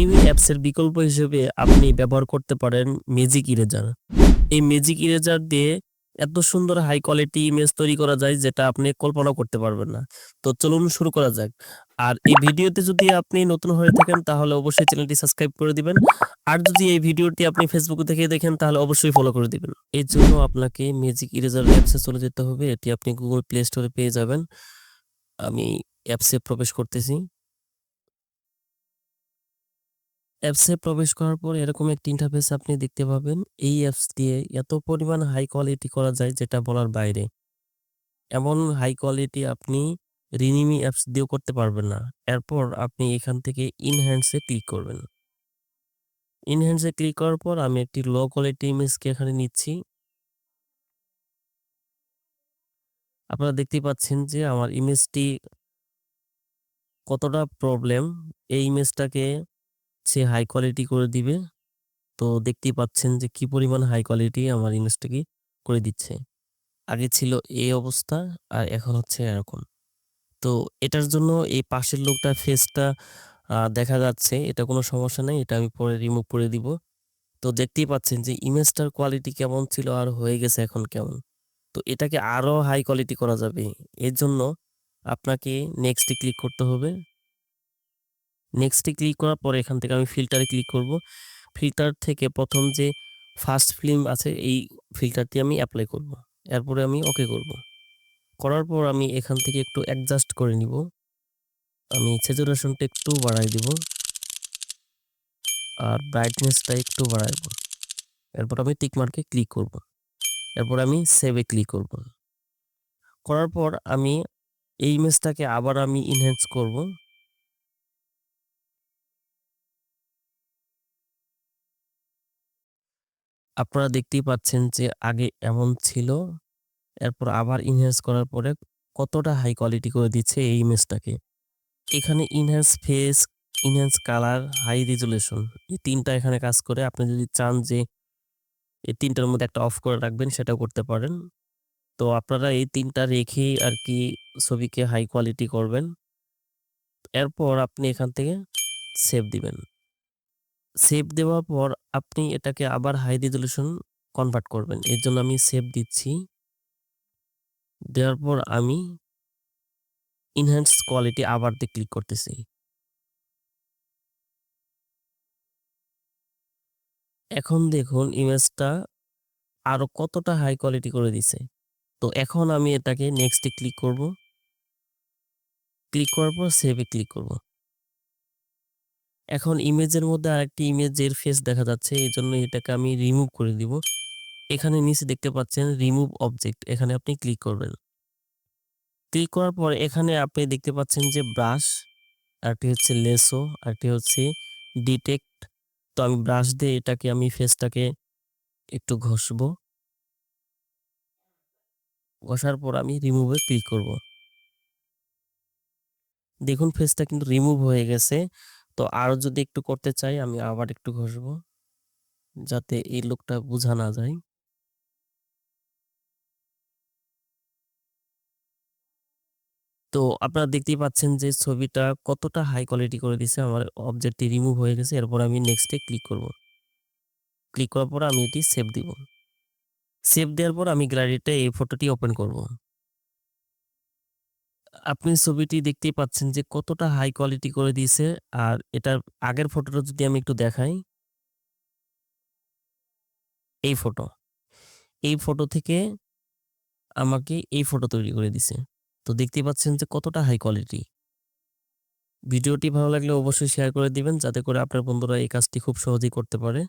রিনিমি অ্যাপসের বিকল্প হিসেবে আপনি ব্যবহার করতে পারেন ম্যাজিক ইরেজার এই ম্যাজিক ইরেজার দিয়ে এত সুন্দর হাই কোয়ালিটি ইমেজ তৈরি করা যায় যেটা আপনি কল্পনা করতে পারবেন না। তো চলুন শুরু করা যাক। আর এই ভিডিওতে যদি আপনি নতুন হয়ে থাকেন তাহলে অবশ্যই চ্যানেলটি সাবস্ক্রাইব করে দিবেন। আর যদি এই ভিডিওটি আপনি ফেসবুক থেকে দেখেন তাহলে অবশ্যই ফলো করে দিবেন। এর জন্য আপনাকে ম্যাজিক ইরেজার অ্যাপসে চলে যেতে হবে। এটি আপনি গুগল প্লে স্টোরে পেয়ে যাবেন। আমি অ্যাপসে প্রবেশ করতেছি। অ্যাপসে প্রবেশ করার পর এরকম একটি ইন্টারফেস আপনি দেখতে পাবেন। এই অ্যাপস দিয়ে এত পরিমাণ হাই কোয়ালিটি করা যায় যেটা বলার বাইরে। এমন হাই কোয়ালিটি আপনি রিনিমি অ্যাপস দিয়েও করতে পারবেন না। এরপর আপনি এখান থেকে ইনহ্যান্ডসে ক্লিক করবেন। ইনহ্যান্ডসে ক্লিক করার পর আমি একটি লো কোয়ালিটি ইমেজকে এখানে নিচ্ছি। আপনারা দেখতে পাচ্ছেন যে আমার ইমেজটি কতটা প্রবলেম এই ইমেজটাকে সে হাই কোয়ালিটি করে দিবে। তো দেখতেই পাচ্ছেন যে কি পরিমাণ হাই কোয়ালিটি আমার ইমেজটাকে করে দিচ্ছে। আগে ছিল এই অবস্থা আর এখন হচ্ছে এরকম। তো এটার জন্য এই পাশের লোকটার ফেসটা দেখা যাচ্ছে, এটা কোনো সমস্যা নেই, এটা আমি পরে রিমুভ করে দিব। তো দেখতেই পাচ্ছেন যে ইমেজটার কোয়ালিটি কেমন ছিল আর হয়ে গেছে এখন কেমন। তো এটাকে আরও হাই কোয়ালিটি করা যাবে। এর জন্য আপনাকে নেক্সটে ক্লিক করতে হবে। নেক্সটে ক্লিক করার পরে এখান থেকে আমি ফিল্টারে ক্লিক করব। ফিল্টার থেকে প্রথম যে ফার্স্ট ফিল্ম আছে, এই ফিল্টারটি আমি অ্যাপ্লাই করব। এরপরে আমি ওকে করব। করার পর আমি এখান থেকে একটু অ্যাডজাস্ট করে নিব। আমি স্যাচুরেশনটা একটু বাড়াই দিব। আর ব্রাইটনেসটা একটু বাড়াইব এরপর আমি টিকমার্কে ক্লিক করব। এরপর আমি সেভে ক্লিক করব। করার পর আমি এই ইমেজটাকে আবার আমি ইনহ্যান্স করব। আপনারা দেখতেই পাচ্ছেন যে আগে এমন ছিল। এরপর আবার ইনহ্যান্স করার পরে কতটা হাই কোয়ালিটি করে দিচ্ছে এই ইমেজটাকে এখানে enhance face enhance colour high resolution এই তিনটা এখানে কাজ করে। আপনি যদি চান যে এই তিনটার মধ্যে একটা অফ করে রাখবেন সেটাও করতে পারেন। তো আপনারা এই তিনটা রেখেই আর কি ছবিকে হাই কোয়ালিটি করবেন। এরপর আপনি এখান থেকে সেভ দিবেন। সেভ দেওয়ার পর আপনি এটাকে আবার হাই রেজুলেশন কনভার্ট করবেন। এর জন্য আমি সেভ দিচ্ছি। দেওয়ার পর আমি ইনহ্যান্স কোয়ালিটি আবার দিয়ে ক্লিক করতেছি। এখন দেখুন ইমেজটা আরও কতটা হাই কোয়ালিটি করে দিছে। তো এখন আমি এটাকে নেক্সটে ক্লিক করব। ক্লিক করার পর সেভে ক্লিক করব। এখন ইমেজের মধ্যে আরেকটি ইমেজের ফেস দেখা যাচ্ছে এই জন্য এটাকে আমি রিমুভ করে দিব। এখানে নিচে দেখতে পাচ্ছেন রিমুভ অবজেক্ট এখানে আপনি ক্লিক করবেন। ক্লিক করার পর এখানে আপনি দেখতে পাচ্ছেন যে ব্রাশ আরটি হচ্ছে লেসো আরটি হচ্ছে ডিটেক্ট তো আমি ব্রাশ দিয়ে এটাকে, আমি ফেসটাকে একটু ঘষবো। ঘষার পর আমি রিমুভে ক্লিক করব। দেখুন ফেসটা কিন্তু রিমুভ হয়ে গেছে। তো আরও যদি একটু করতে চাই, আমি আবার একটু ঘষবো। যাতে এই লোকটা বোঝা না যায়। তো আপনারা দেখতেই পাচ্ছেন যে ছবিটা কতটা হাই কোয়ালিটি করে দিছে আমার অবজেক্টটি রিমুভ হয়ে গেছে। এরপর আমি নেক্সটে ক্লিক করব। ক্লিক করার পর আমি এটি সেভ দিব। সেভ দেওয়ার পর আমি গ্যালারিতে এই ফটোটি ওপেন করব। আপনি ছবিটি দেখতেই পাচ্ছেন যে কতটা হাই কোয়ালিটি করে দিয়েছে। আর এটার আগের ফটোটা যদি আমি একটু দেখাই। এই ফটো এই ফটো থেকে আমাকে এই ফটো তৈরি করে দিছে। তো দেখতেই পাচ্ছেন যে কতটা হাই কোয়ালিটি ভিডিওটি ভালো লাগলে অবশ্যই শেয়ার করে দিবেন, যাতে করে আপনার বন্ধুরা এই কাজটি খুব সহজেই করতে পারে।